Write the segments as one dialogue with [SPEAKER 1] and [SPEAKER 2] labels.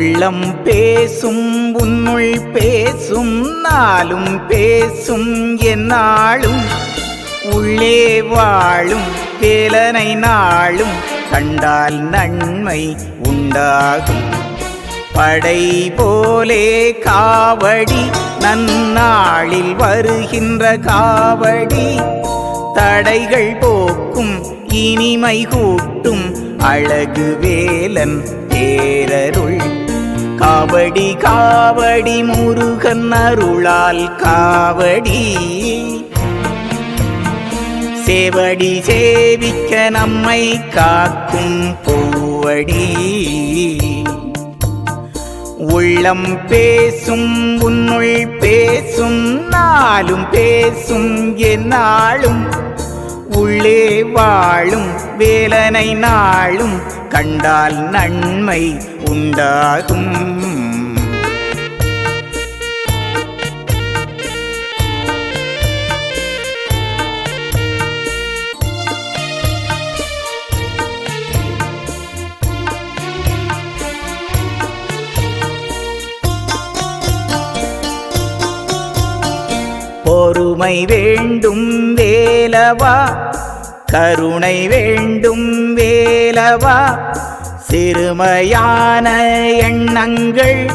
[SPEAKER 1] உள்ளம் பேசும் உன்னுள் பேசும் நாளும் பேசும் என்னாலும் உள்ளே வாழும் வேலனை நாளும் கண்டால் நன்மை உண்டாகும். படை போலே காவடி நன்னாளில் வருகின்ற காவடி. தடைகள் போக்கும் இனிமை கூட்டும் அழகு வேலன் பேரருள் காவடி காவடி முருகன் அருளால் காவடி. சேவடி சேவிக்க நம்மை காக்கும் பூவடி. உள்ளம் பேசும் உன்னுள் பேசும் நாளும் பேசும் என்னாலும் உள்ளே வாழும் வேலனை நாளும் கண்டால் நன்மை உண்டாகும். பொறுமை வேண்டும் வேலவா? கருணை வேண்டும் வேலவா? சிறுமையான எண்ணங்கள்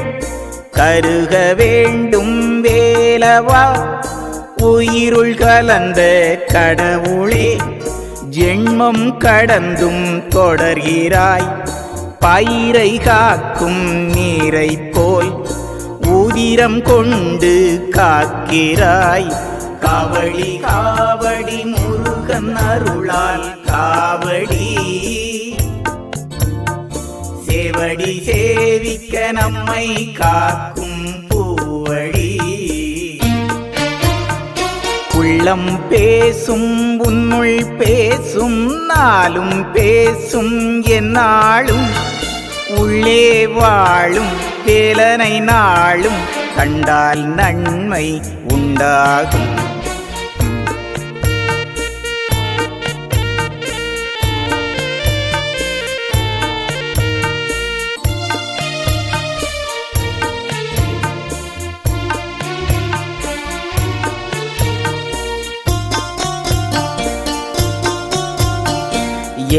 [SPEAKER 1] கருக வேண்டும் வேலவா? உயிருள் கலந்த கடவுளே ஜென்மம் கடந்தும் தொடர்கிறாய். பயிரை காக்கும் நீரை போல் உதிரம் கொண்டு காக்கிறாய். காவடி காவடி முருகன் அருளால் காவடி. சேவடி சேவிக்க நம்மை காக்கும் பூவடி. உள்ளம் பேசும் உன்னுள் பேசும் நாளும் பேசும் என்னாலும் உள்ளே வாழும் வேலனை நாளும் கண்டால் நன்மை உண்டாகும்.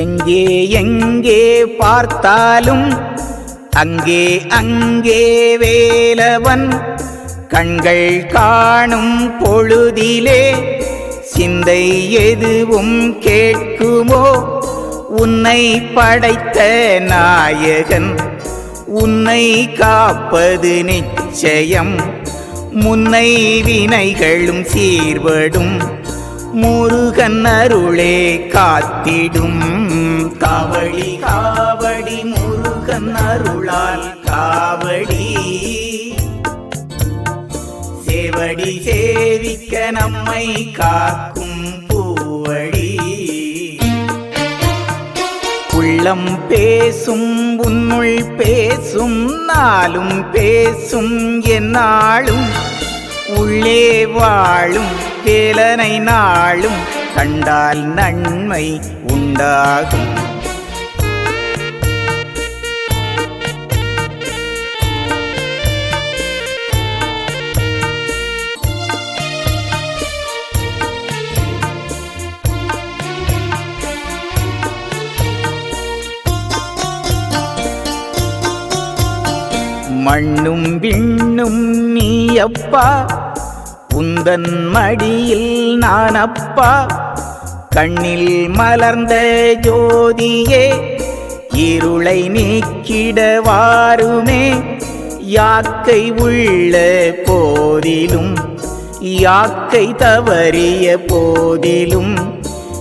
[SPEAKER 1] எங்கே எங்கே பார்த்தாலும் அங்கே அங்கே வேலவன். கண்கள் காணும் பொழுதிலே சிந்தை எதுவும் கேட்குமோ? உன்னை படைத்த நாயகன் உன்னை காப்பது நிச்சயம். முன்னை வினைகளும் சீர்படும். முருகன் அருளே காத்திடும். காவடி காவடி முருகன் அருளால் காவடி. சேவடி சேவிக்க நம்மை காக்கும் பூவடி. உள்ளம் பேசும் உன்னுள் பேசும் நாளும் பேசும் என்னாளும் உள்ளே வாழும் வேலனை நாளும். கண்டால் நன்மை உண்டாகும். மண்ணும் விண்ணும் நீ அப்பா உந்தன் மடியில் நான் அப்பா கண்ணில் மலர்ந்த ஜோதியே இருளை நீக்கிடவாருமே யாக்கை உள்ள போதிலும் யாக்கை தவறிய போதிலும்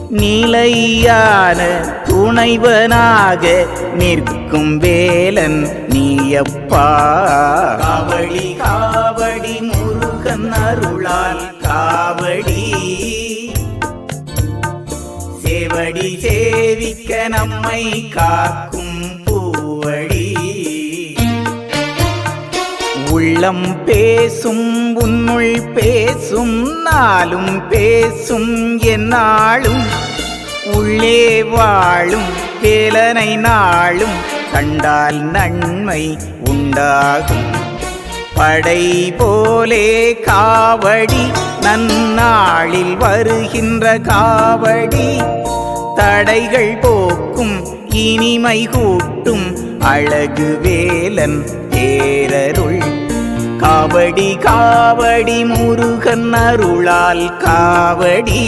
[SPEAKER 1] நிலையான துணைவனாக நிற்கும் வேலன் நீயப்பா. காவடி காவடி கண்ணருளால் காவடி. சேவடி சேவிக்க நம்மை காக்கும் பூவடி. உள்ளம் பேசும் உன்னுள் பேசும் நாளும் பேசும் என்னாளும் உள்ளே வாழும் வேலனை நாளும் கண்டால் நன்மை உண்டாகும். படை போலே காவடி நன்னாளில் வருகின்ற காவடி. தடைகள் போக்கும் இனிமை கூட்டும் அழகு வேலன் தேரருள் காவடி காவடி முருகன் அருளால் காவடி.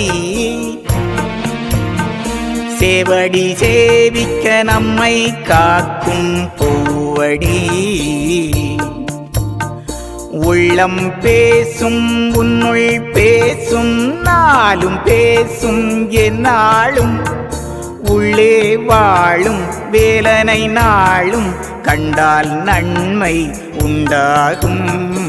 [SPEAKER 1] சேவடி சேவிக்க நம்மை காக்கும் பூவடி. உள்ளம் பேசும் உன்னுள் பேசும் நாளும் பேசும் என்னாலும் உள்ளே வாழும் வேலனை நாளும் கண்டால் நன்மை உண்டாகும்.